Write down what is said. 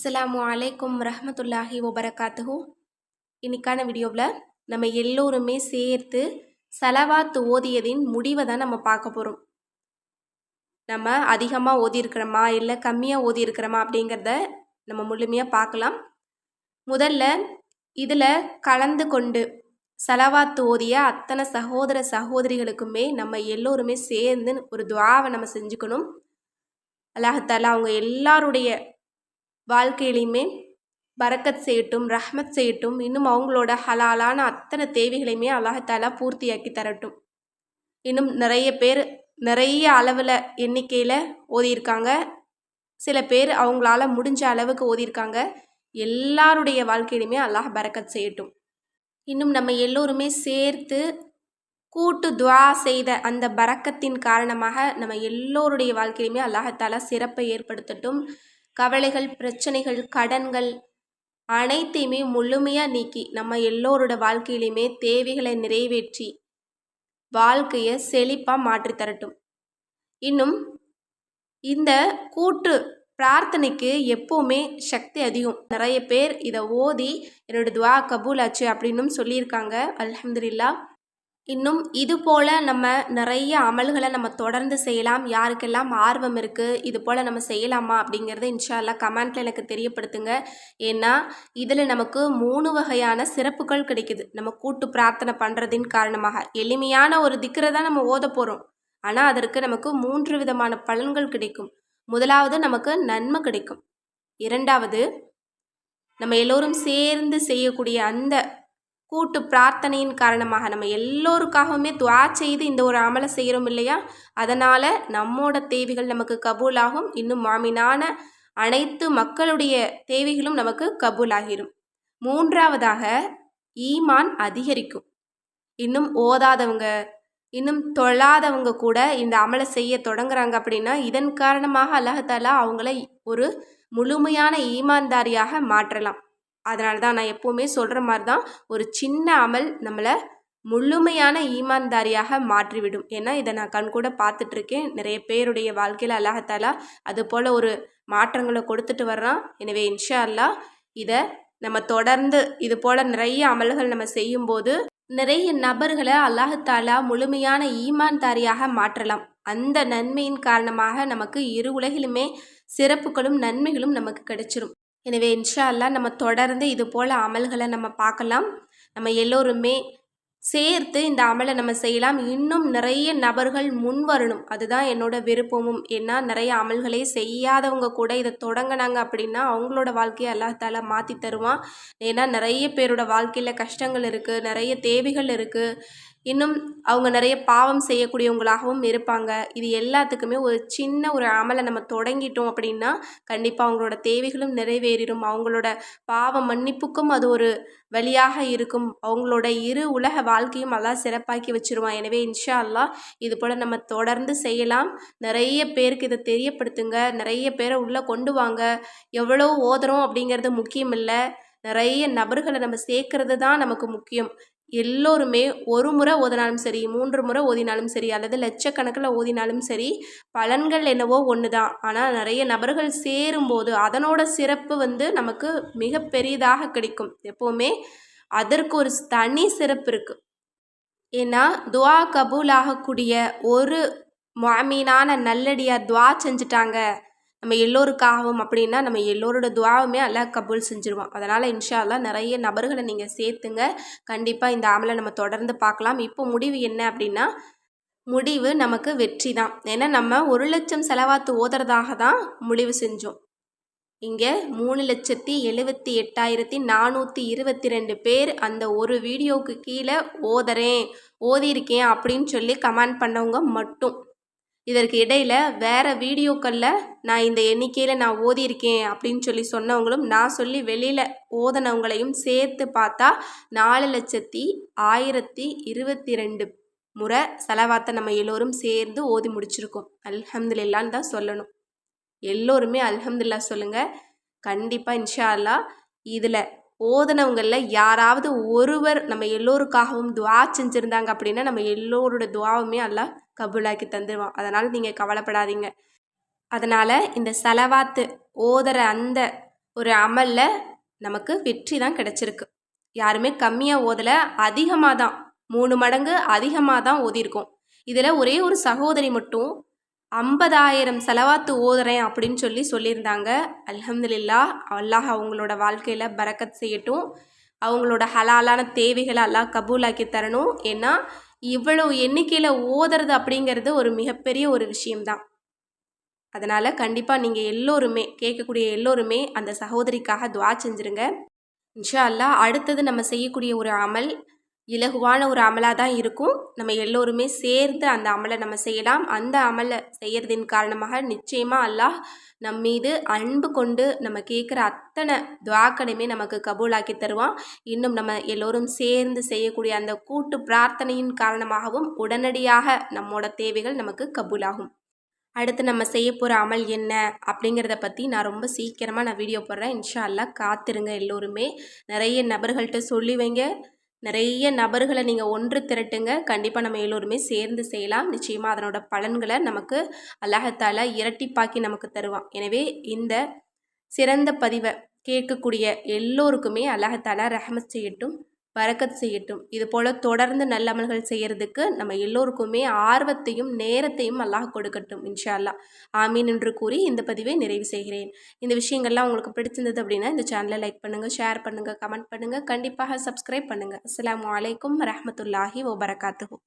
அஸ்லாம் அலைக்கும் ரஹமத்துல்லாஹி வபரகாத்துஹு. இன்னைக்கான வீடியோவில் நம்ம எல்லோருமே சேர்த்து செலவாத்து ஓதியதின் முடிவை தான் நம்ம பார்க்க போகிறோம் நம்ம அதிகமாக ஓதியிருக்கிறோமா இல்லை கம்மியாக ஓதியிருக்கிறோமா அப்படிங்கிறத நம்ம முழுமையாக பார்க்கலாம். முதல்ல இதில் கலந்து கொண்டு செலவாத்து ஓதிய அத்தனை சகோதர சகோதரிகளுக்குமே நம்ம எல்லோருமே சேர்ந்து ஒரு துவாவை நம்ம செஞ்சுக்கணும். அல்லாஹால அவங்க எல்லாருடைய வாழ்க்கையிலையுமே பரக்கத் செய்யட்டும் ரஹ்மத் செய்யட்டும் இன்னும் அவங்களோட ஹலாலான அத்தனை தேவைகளையுமே அல்லாஹாலா பூர்த்தியாக்கி தரட்டும். இன்னும் நிறைய பேர் நிறைய அளவில் எண்ணிக்கையில் ஓதியிருக்காங்க. சில பேர் அவங்களால முடிஞ்ச அளவுக்கு ஓதியிருக்காங்க. எல்லாருடைய வாழ்க்கையிலுமே அல்லாஹ் பரக்கத் செய்யட்டும். இன்னும் நம்ம எல்லோருமே சேர்த்து கூட்டு துவா செய்த அந்த பறக்கத்தின் காரணமாக நம்ம எல்லோருடைய வாழ்க்கையிலுமே அல்லாஹத்தால சிறப்பை ஏற்படுத்தட்டும். கவலைகள் பிரச்சனைகள் கடன்கள் அனைத்தையுமே முழுமையாக நீக்கி நம்ம எல்லோரோட வாழ்க்கையிலையுமே தேவைகளை நிறைவேற்றி வாழ்க்கையை செழிப்பாக மாற்றி தரட்டும். இன்னும் இந்த கூட்டு பிரார்த்தனைக்கு எப்போவுமே சக்தி அதிகம். நிறைய பேர் இதை ஓதி என்னோடய துவா கபூல் ஆச்சு அப்படின்னும் சொல்லியிருக்காங்க. அலமதுல்லா இன்னும் இது போல் நம்ம நிறைய அமல்களை நம்ம தொடர்ந்து செய்யலாம். யாருக்கெல்லாம் ஆர்வம் இருக்குது இது போல் நம்ம செய்யலாமா அப்படிங்கிறத இன்ஷால்லா கமெண்ட்டில் எனக்கு தெரியப்படுத்துங்க. ஏன்னா இதில் நமக்கு மூணு வகையான சிறப்புகள் கிடைக்குது. நம்ம கூட்டு பிரார்த்தனை பண்ணுறதின் காரணமாக. எளிமையான ஒரு திக்கரை தான் நம்ம ஓத போகிறோம் ஆனால் அதற்கு நமக்கு மூன்று விதமான பலன்கள் கிடைக்கும். முதலாவது நமக்கு நன்மை கிடைக்கும். இரண்டாவது நம்ம எல்லோரும் சேர்ந்து செய்யக்கூடிய அந்த கூட்டு பிரார்த்தனையின் காரணமாக நம்ம எல்லோருக்காகவுமே துவா செய்து இந்த ஒரு அமலை செய்கிறோம் இல்லையா? அதனால் நம்மோட தேவைகள் நமக்கு கபூலாகும். இன்னும் மாமினான அனைத்து மக்களுடைய தேவைகளும் நமக்கு கபூலாகிடும் மூன்றாவதாக ஈமான் அதிகரிக்கும். இன்னும் ஓதாதவங்க இன்னும் தொழாதவங்க கூட இந்த அமலை செய்ய தொடங்குறாங்க அப்படின்னா இதன் காரணமாக அல்லாஹாலா அவங்கள ஒரு முழுமையான ஈமான்தாரியாக மாற்றலாம். அதனால தான் நான் எப்போவுமே சொல்கிற மாதிரி தான் ஒரு சின்ன அமல் நம்மளை முழுமையான ஈமான்தாரியாக மாற்றிவிடும். ஏன்னா இதை நான் கண்கூட பார்த்துட்ருக்கேன். நிறைய பேருடைய வாழ்க்கையில் அல்லாஹத்தாலா அது போல் ஒரு மாற்றங்களை கொடுத்துட்டு வர்றான். எனவே இன்ஷா அல்லா இதை நம்ம தொடர்ந்து இது போல் நிறைய அமல்கள் நம்ம செய்யும்போது நிறைய நபர்களை அல்லாஹத்தாலா முழுமையான ஈமான்தாரியாக மாற்றலாம். அந்த நன்மையின் காரணமாக நமக்கு இரு உலகிலுமே சிறப்புகளும் நன்மைகளும் நமக்கு கிடைச்சிரும். எனவே இன்ஷா அல்லா நம்ம தொடர்ந்து இது போல் அமல்களை நம்ம பார்க்கலாம். நம்ம எல்லோருமே சேர்த்து இந்த அமலை நம்ம செய்யலாம். இன்னும் நிறைய நபர்கள் முன் வரணும் அதுதான் என்னோட விருப்பமும். ஏன்னா நிறைய அமல்களே செய்யாதவங்க கூட இதை தொடங்கினாங்க அப்படின்னா அவங்களோட வாழ்க்கையை அல்லாஹால மாற்றி தருவான். ஏன்னா நிறைய பேரோட வாழ்க்கையில் கஷ்டங்கள் இருக்குது நிறைய தேவைகள் இருக்குது இன்னும் அவங்க நிறைய பாவம் செய்யக்கூடியவங்களாகவும் இருப்பாங்க. இது எல்லாத்துக்குமே ஒரு சின்ன ஒரு அமலை நம்ம தொடங்கிட்டோம் அப்படின்னா கண்டிப்பாக அவங்களோட தேவைகளும் நிறைவேறிடும். அவங்களோட பாவ மன்னிப்புக்கும் அது ஒரு வழியாக இருக்கும். அவங்களோட இரு உலக வாழ்க்கையும் எல்லாம் சிறப்பாக்கி வச்சுருவான். எனவே இன்ஷா அல்லா இது போல் நம்ம தொடர்ந்து செய்யலாம். நிறைய பேருக்கு இதை தெரியப்படுத்துங்க. நிறைய பேரை உள்ளே கொண்டு வாங்க. எவ்வளோ ஓதுறோம் அப்படிங்கிறது முக்கியம் இல்லை நிறைய நபர்களை நம்ம சேர்க்கறது தான் நமக்கு முக்கியம். எல்லோருமே ஒரு முறை ஓதினாலும் சரி மூன்று முறை ஓதினாலும் சரி அல்லது லட்சக்கணக்கில் ஓதினாலும் சரி பலன்கள் என்னவோ ஒன்று தான் ஆனால் நிறைய நபர்கள் சேரும்போது அதனோட சிறப்பு வந்து நமக்கு மிக பெரியதாக கிடைக்கும். எப்போவுமே அதற்கு ஒரு தனி சிறப்பு இருக்குது ஏன்னா துவா கபூல் ஆகக்கூடிய ஒரு மாமீனான நல்லடியாக துவா செஞ்சுட்டாங்க. நம்ம எல்லோருக்காகவும் அப்படின்னா நம்ம எல்லோரோட துவாவுமே அல்லாஹ் கபூல் செஞ்சுருவோம் அதனால் இன்ஷா அல்லா நிறைய நபர்களை நீங்கள் சேர்த்துங்க. கண்டிப்பாக இந்த ஆமலை நம்ம தொடர்ந்து பார்க்கலாம். இப்போ முடிவு என்ன அப்படின்னா முடிவு நமக்கு வெற்றி தான். ஏன்னா நம்ம ஒரு லட்சம் செலவாத்து ஓதுறதாக தான் முடிவு செஞ்சோம். இங்கே மூணு லட்சத்தி எழுபத்தி எட்டாயிரத்தி நானூற்றி இருபத்தி ரெண்டு பேர் அந்த ஒரு வீடியோவுக்கு கீழே ஓதுறேன் ஓதியிருக்கேன் அப்படின்னு சொல்லி கமெண்ட் பண்ணவங்க மட்டும். இதற்கு இடையில் வேறு வீடியோக்களில் நான் இந்த எண்ணிக்கையில் நான் ஓதியிருக்கேன் அப்படின்னு சொல்லி சொன்னவங்களும் நான் சொல்லி வெளியில் ஓதனவங்களையும் சேர்த்து பார்த்தா நாலு லட்சத்தி ஆயிரத்தி இருபத்தி ரெண்டு முறை செலவாத்தை நம்ம எல்லோரும் சேர்ந்து ஓதி முடிச்சிருக்கோம். அல்ஹம்துலில்லான்னு தான் சொல்லணும். எல்லோருமே அல்ஹம்துல்லா சொல்லுங்கள் கண்டிப்பாக இன்ஷா அல்லா இதில் ஓதனவங்களில் யாராவது ஒருவர் நம்ம எல்லோருக்காகவும் துவா செஞ்சுருந்தாங்க அப்படின்னா நம்ம எல்லோரோட துவாவுமே எல்லாம் கபூலாக்கி தந்துடுவான் அதனால் நீங்கள் கவலைப்படாதீங்க. அதனால் இந்த செலவாத்து ஓதுற அந்த ஒரு அமலில் நமக்கு வெற்றி தான் கிடச்சிருக்கு. யாருமே கம்மியாக ஓதலை அதிகமாக தான் மூணு மடங்கு அதிகமாக தான் ஓதியிருக்கோம் இதில் ஒரே ஒரு சகோதரி மட்டும் ஐம்பதாயிரம் செலவாத்து ஓதுறேன் அப்படின்னு சொல்லி சொல்லியிருந்தாங்க. அல்ஹம்துலில்லா அல்லாஹ் அவங்களோட வாழ்க்கையில் பறக்கத் செய்யட்டும். அவங்களோட ஹலாலான தேவைகளை அல்லாஹ் கபூலாக்கி தரணும். ஏன்னா இவ்வளோ எண்ணிக்கையில் ஓதுறது அப்படிங்கிறது ஒரு மிகப்பெரிய ஒரு விஷயம்தான். அதனால் கண்டிப்பாக நீங்கள் எல்லோருமே கேட்கக்கூடிய எல்லோருமே அந்த சகோதரிக்காக துவா செஞ்சுருங்க. இன்ஷா அல்லாஹ் அடுத்தது நம்ம செய்யக்கூடிய ஒரு அமல் இலகுவான ஒரு அமலாக தான் இருக்கும். நம்ம எல்லோருமே சேர்ந்து அந்த அமலை நம்ம செய்யலாம். அந்த அமலை செய்கிறதின் காரணமாக நிச்சயமாக அல்லாஹ் நம் மீது அன்பு கொண்டு நம்ம கேட்குற அத்தனை துவாக்கனையுமே நமக்கு கபூலாக்கி தருவான். இன்னும் நம்ம எல்லோரும் சேர்ந்து செய்யக்கூடிய அந்த கூட்டு பிரார்த்தனையின் காரணமாகவும் உடனடியாக நம்மோட தேவைகள் நமக்கு கபூலாகும். அடுத்து நம்ம செய்ய போகிற அமல் என்ன அப்படிங்கிறத பற்றி நான் ரொம்ப சீக்கிரமாக நான் வீடியோ போடுறேன். இன்ஷா அல்லாஹ் காத்திருங்க எல்லோருமே. நிறைய நபர்கள்ட்ட சொல்லி வைங்க. நிறைய நபர்களை நீங்கள் ஒன்று திரட்டுங்க. கண்டிப்பாக நம்ம எல்லோருமே சேர்ந்து செய்யலாம். நிச்சயமாக அதனோட பலன்களை நமக்கு அல்லாஹத்தால் இரட்டிப்பாக்கி நமக்கு தருவான். எனவே இந்த சிறந்த பதிவை கேட்கக்கூடிய எல்லோருக்குமே அல்லாஹத்தாலா ரஹமத் செய்யட்டும். பறக்கத் செய்யட்டும். இது போல் தொடர்ந்து நல்ல அமல்கள் செய்கிறதுக்கு நம்ம எல்லோருக்குமே ஆர்வத்தையும் நேரத்தையும் அல்லாஹ் கொடுக்கட்டும் இன்ஷா அல்லா ஆமீன் என்று கூறி இந்த பதிவை நிறைவு செய்கிறேன். இந்த விஷயங்கள்லாம் உங்களுக்கு பிடிச்சிருந்தது அப்படின்னா இந்த சேனலை லைக் பண்ணுங்கள் ஷேர் பண்ணுங்கள் கமெண்ட் பண்ணுங்கள் கண்டிப்பாக சப்ஸ்கிரைப் பண்ணுங்கள் அஸ்லாம் வலைக்கம் வரமத்துல்லாஹி வபரகாத்துஹூ.